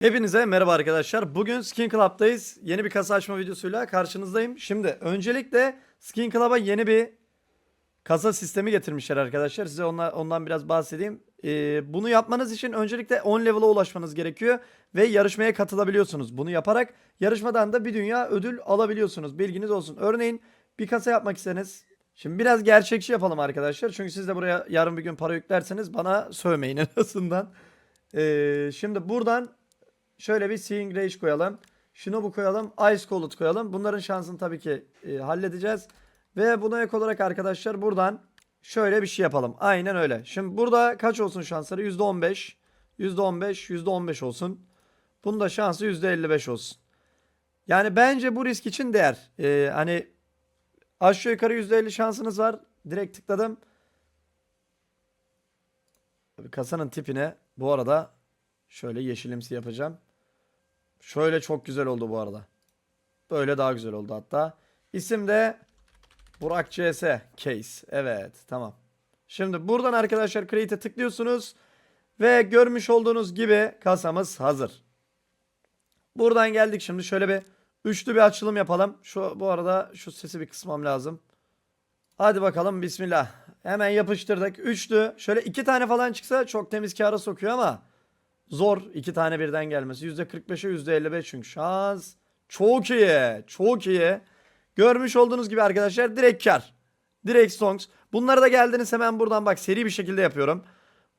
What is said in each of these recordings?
Hepinize merhaba arkadaşlar. Bugün Skin Club'dayız. Yeni bir kasa açma videosuyla karşınızdayım. Şimdi öncelikle Skin Club'a yeni bir kasa sistemi getirmişler arkadaşlar. Size onla- ondan biraz bahsedeyim. Ee, bunu yapmanız için öncelikle 10 level'a ulaşmanız gerekiyor. Ve yarışmaya katılabiliyorsunuz. Bunu yaparak yarışmadan da bir dünya ödül alabiliyorsunuz. Bilginiz olsun. Örneğin bir kasa yapmak iseniz. Şimdi biraz gerçekçi yapalım arkadaşlar. Çünkü siz de buraya yarın bir gün para yüklerseniz bana sövmeyin en azından. Ee, şimdi buradan Şöyle bir Seeing Rage koyalım. Shinobu koyalım. Ice Cold koyalım. Bunların şansını tabii ki e, halledeceğiz. Ve buna ek olarak arkadaşlar buradan şöyle bir şey yapalım. Aynen öyle. Şimdi burada kaç olsun şansları? %15. %15. %15 olsun. Bunda şansı %55 olsun. Yani bence bu risk için değer. Ee, hani aşağı yukarı %50 şansınız var. Direkt tıkladım. Kasanın tipine bu arada şöyle yeşilimsi yapacağım. Şöyle çok güzel oldu bu arada. Böyle daha güzel oldu hatta. İsim de Burak CS Case. Evet tamam. Şimdi buradan arkadaşlar Create'e tıklıyorsunuz. Ve görmüş olduğunuz gibi kasamız hazır. Buradan geldik şimdi şöyle bir üçlü bir açılım yapalım. Şu bu arada şu sesi bir kısmam lazım. Hadi bakalım bismillah. Hemen yapıştırdık. Üçlü. Şöyle iki tane falan çıksa çok temiz kâra sokuyor ama zor iki tane birden gelmesi. %45'e %55 çünkü şans. Çok iyi. Çok iyi. Görmüş olduğunuz gibi arkadaşlar direkt kar. Direkt songs. Bunları da geldiniz hemen buradan bak seri bir şekilde yapıyorum.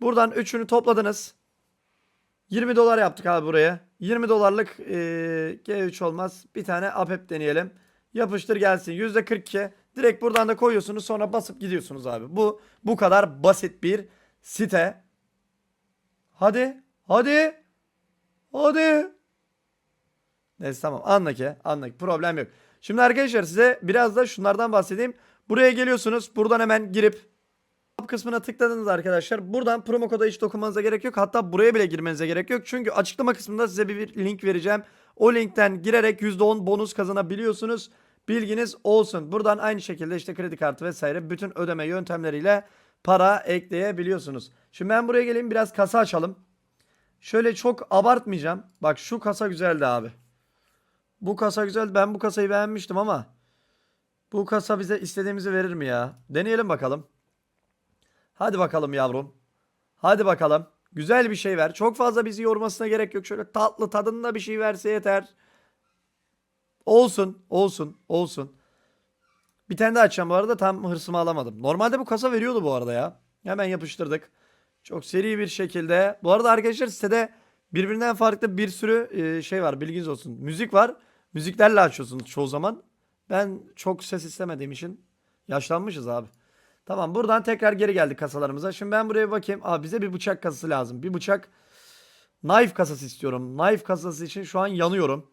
Buradan üçünü topladınız. 20 dolar yaptık abi buraya. 20 dolarlık eee, G3 olmaz. Bir tane APEP deneyelim. Yapıştır gelsin. %42. Direkt buradan da koyuyorsunuz sonra basıp gidiyorsunuz abi. Bu bu kadar basit bir site. Hadi. Hadi. Hadi. Neyse tamam anla ki anla ki problem yok. Şimdi arkadaşlar size biraz da şunlardan bahsedeyim. Buraya geliyorsunuz. Buradan hemen girip kısmına tıkladınız arkadaşlar. Buradan promo koda hiç dokunmanıza gerek yok. Hatta buraya bile girmenize gerek yok. Çünkü açıklama kısmında size bir link vereceğim. O linkten girerek %10 bonus kazanabiliyorsunuz. Bilginiz olsun. Buradan aynı şekilde işte kredi kartı vesaire bütün ödeme yöntemleriyle para ekleyebiliyorsunuz. Şimdi ben buraya geleyim biraz kasa açalım. Şöyle çok abartmayacağım. Bak şu kasa güzeldi abi. Bu kasa güzel. Ben bu kasayı beğenmiştim ama bu kasa bize istediğimizi verir mi ya? Deneyelim bakalım. Hadi bakalım yavrum. Hadi bakalım. Güzel bir şey ver. Çok fazla bizi yormasına gerek yok. Şöyle tatlı tadında bir şey verse yeter. Olsun, olsun, olsun. Bir tane daha açacağım bu arada. Tam hırsımı alamadım. Normalde bu kasa veriyordu bu arada ya. Hemen yapıştırdık. Çok seri bir şekilde. Bu arada arkadaşlar sitede birbirinden farklı bir sürü e, şey var. Bilginiz olsun. Müzik var. Müziklerle açıyorsunuz çoğu zaman. Ben çok ses istemediğim için yaşlanmışız abi. Tamam buradan tekrar geri geldik kasalarımıza. Şimdi ben buraya bakayım. Aa, bize bir bıçak kasası lazım. Bir bıçak knife kasası istiyorum. Knife kasası için şu an yanıyorum.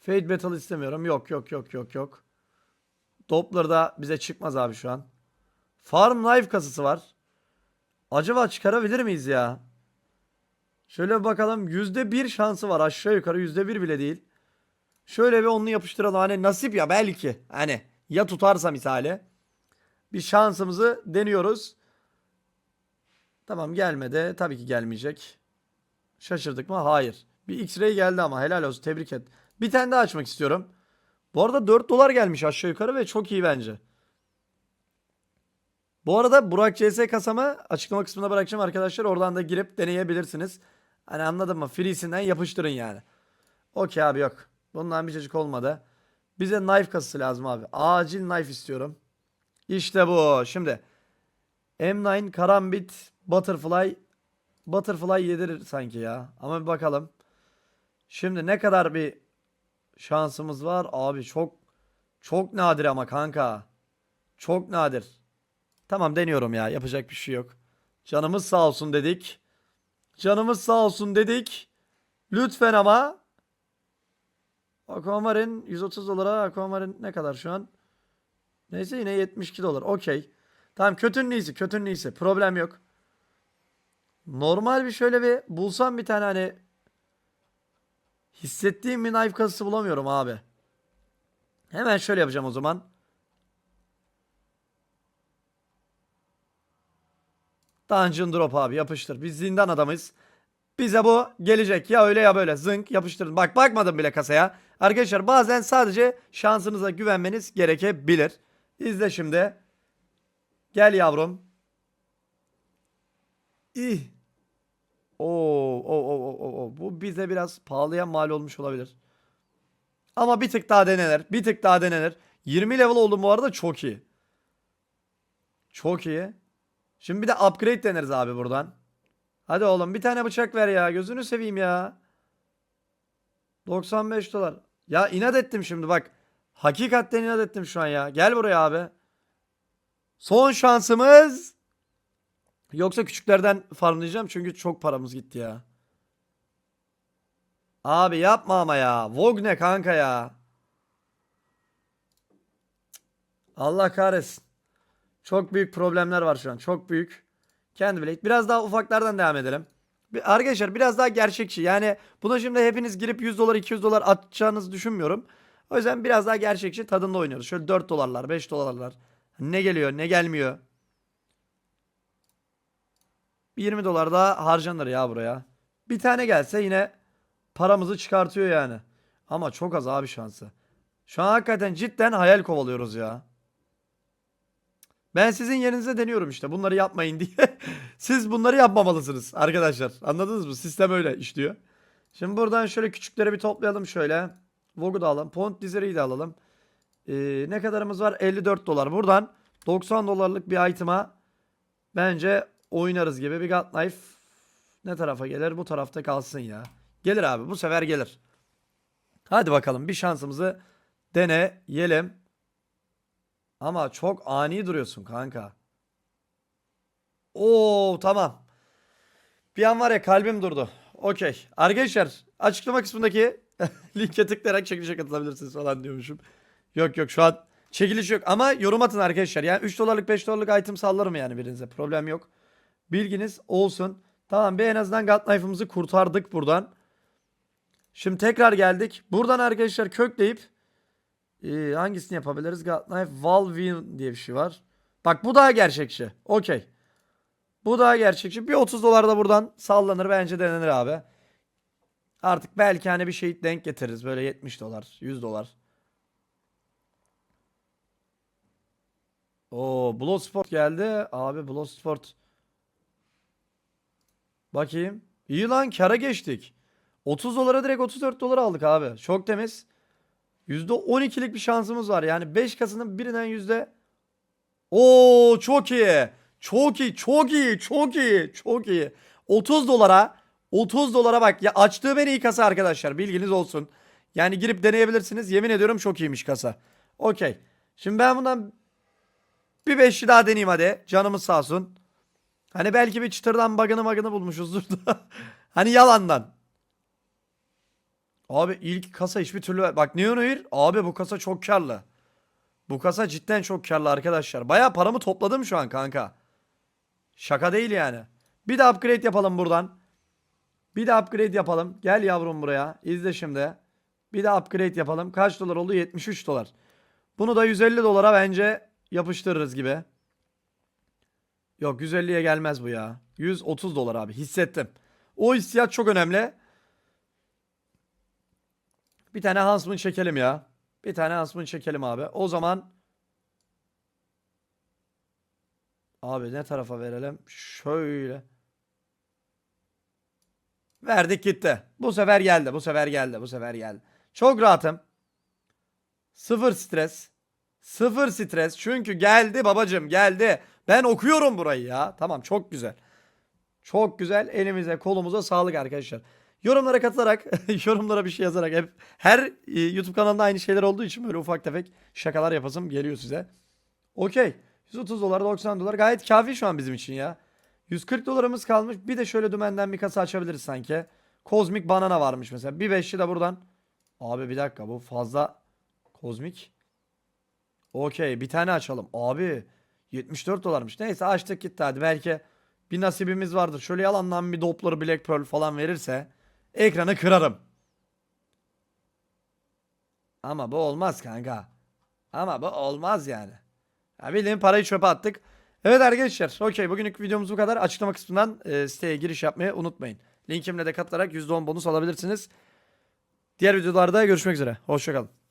Fade Battle istemiyorum. Yok yok yok yok yok. Doppler da bize çıkmaz abi şu an. Farm Knife kasası var. Acaba çıkarabilir miyiz ya? Şöyle bir bakalım. %1 şansı var. Aşağı yukarı %1 bile değil. Şöyle bir onlu yapıştıralım. Hani nasip ya belki. Hani ya tutarsa misali. Bir şansımızı deniyoruz. Tamam gelmedi. Tabii ki gelmeyecek. Şaşırdık mı? Hayır. Bir X-ray geldi ama helal olsun. Tebrik et. Bir tane daha açmak istiyorum. Bu arada 4 dolar gelmiş aşağı yukarı ve çok iyi bence. Bu arada Burak CS kasamı açıklama kısmına bırakacağım arkadaşlar. Oradan da girip deneyebilirsiniz. Hani anladın mı? Free'sinden yapıştırın yani. Okey abi yok. Bundan bir çocuk olmadı. Bize knife kasası lazım abi. Acil knife istiyorum. İşte bu. Şimdi M9 Karambit Butterfly Butterfly yedirir sanki ya. Ama bir bakalım. Şimdi ne kadar bir şansımız var? Abi çok çok nadir ama kanka. Çok nadir. Tamam deniyorum ya. Yapacak bir şey yok. Canımız sağ olsun dedik. Canımız sağ olsun dedik. Lütfen ama. Aquamarine 130 dolara. Aquamarine ne kadar şu an? Neyse yine 72 dolar. Okey. Tamam kötünün iyisi. Kötünün iyisi. Problem yok. Normal bir şöyle bir bulsam bir tane hani hissettiğim bir knife kasası bulamıyorum abi. Hemen şöyle yapacağım o zaman. Dungeon Drop abi yapıştır. Biz zindan adamıyız. Bize bu gelecek ya öyle ya böyle zınk yapıştırın. Bak bakmadım bile kasaya. Arkadaşlar bazen sadece şansınıza güvenmeniz gerekebilir. İzle şimdi. Gel yavrum. İh. Oo, o, o, o, o. Bu bize biraz pahalıya mal olmuş olabilir. Ama bir tık daha denenir. Bir tık daha denenir. 20 level oldum bu arada çok iyi. Çok iyi. Şimdi bir de upgrade deneriz abi buradan. Hadi oğlum bir tane bıçak ver ya. Gözünü seveyim ya. 95 dolar. Ya inat ettim şimdi bak. Hakikaten inat ettim şu an ya. Gel buraya abi. Son şansımız. Yoksa küçüklerden farmlayacağım çünkü çok paramız gitti ya. Abi yapma ama ya. Vogue ne kanka ya. Allah kahretsin. Çok büyük problemler var şu an. Çok büyük. Kendi bile. Biraz daha ufaklardan devam edelim. Arkadaşlar biraz daha gerçekçi. Yani buna şimdi hepiniz girip 100 dolar 200 dolar atacağınızı düşünmüyorum. O yüzden biraz daha gerçekçi tadında oynuyoruz. Şöyle 4 dolarlar 5 dolarlar. Ne geliyor ne gelmiyor. 20 dolar daha harcanır ya buraya. Bir tane gelse yine paramızı çıkartıyor yani. Ama çok az abi şansı. Şu an hakikaten cidden hayal kovalıyoruz ya. Ben sizin yerinize deniyorum işte bunları yapmayın diye. Siz bunları yapmamalısınız arkadaşlar. Anladınız mı? Sistem öyle işliyor. Şimdi buradan şöyle küçükleri bir toplayalım şöyle. Vogue'u da alalım. Pont Dizeri'yi de alalım. Ee, ne kadarımız var? 54 dolar. Buradan 90 dolarlık bir item'a bence oynarız gibi. Bir God Knife ne tarafa gelir? Bu tarafta kalsın ya. Gelir abi bu sefer gelir. Hadi bakalım bir şansımızı deneyelim. Ama çok ani duruyorsun kanka. Oo tamam. Bir an var ya kalbim durdu. Okey. Arkadaşlar açıklama kısmındaki linke tıklayarak çekilişe katılabilirsiniz falan diyormuşum. Yok yok şu an çekiliş yok ama yorum atın arkadaşlar. Yani 3 dolarlık 5 dolarlık item sallarım yani birinize. Problem yok. Bilginiz olsun. Tamam bir en azından God Knife'ımızı kurtardık buradan. Şimdi tekrar geldik. Buradan arkadaşlar kökleyip ee, hangisini yapabiliriz? God Knife Valve diye bir şey var. Bak bu daha gerçekçi. Okey. Bu daha gerçekçi. Bir 30 dolar da buradan sallanır. Bence denenir abi. Artık belki hani bir şey denk getiririz. Böyle 70 dolar, 100 dolar. Oo, Bloodsport geldi. Abi Bloodsport. Bakayım. İyi lan kara geçtik. 30 dolara direkt 34 dolar aldık abi. Çok temiz. %12'lik bir şansımız var. Yani 5 kasının birinden yüzde... Oo çok iyi. Çok iyi, çok iyi, çok iyi, çok iyi. 30 dolara, 30 dolara bak. Ya açtığım en iyi kasa arkadaşlar. Bilginiz olsun. Yani girip deneyebilirsiniz. Yemin ediyorum çok iyiymiş kasa. Okey. Şimdi ben bundan bir beşli daha deneyeyim hadi. Canımız sağ olsun. Hani belki bir çıtırdan bug'ını bug'ını bulmuşuzdur da. hani yalandan. Abi ilk kasa hiçbir türlü bak Neon Air abi bu kasa çok karlı. Bu kasa cidden çok karlı arkadaşlar. Baya paramı topladım şu an kanka. Şaka değil yani. Bir de upgrade yapalım buradan. Bir de upgrade yapalım. Gel yavrum buraya. İzle şimdi. Bir de upgrade yapalım. Kaç dolar oldu? 73 dolar. Bunu da 150 dolara bence yapıştırırız gibi. Yok 150'ye gelmez bu ya. 130 dolar abi hissettim. O hissiyat çok önemli. Bir tane Huntsman çekelim ya. Bir tane Huntsman çekelim abi. O zaman Abi ne tarafa verelim? Şöyle. Verdik gitti. Bu sefer geldi. Bu sefer geldi. Bu sefer geldi. Çok rahatım. Sıfır stres. Sıfır stres. Çünkü geldi babacım geldi. Ben okuyorum burayı ya. Tamam çok güzel. Çok güzel. Elimize kolumuza sağlık arkadaşlar. Yorumlara katılarak, yorumlara bir şey yazarak hep her e, YouTube kanalında aynı şeyler olduğu için böyle ufak tefek şakalar yapasım geliyor size. Okey. 130 dolar, 90 dolar gayet kafi şu an bizim için ya. 140 dolarımız kalmış. Bir de şöyle dümenden bir kasa açabiliriz sanki. Kozmik banana varmış mesela. Bir beşli de buradan. Abi bir dakika bu fazla kozmik. Okey bir tane açalım. Abi 74 dolarmış. Neyse açtık gitti hadi. Belki bir nasibimiz vardır. Şöyle yalandan bir Doppler Black Pearl falan verirse ekranı kırarım. Ama bu olmaz kanka. Ama bu olmaz yani. Ya bildiğin parayı çöpe attık. Evet arkadaşlar okey bugünlük videomuz bu kadar. Açıklama kısmından e, siteye giriş yapmayı unutmayın. Linkimle de katılarak %10 bonus alabilirsiniz. Diğer videolarda görüşmek üzere. Hoşçakalın.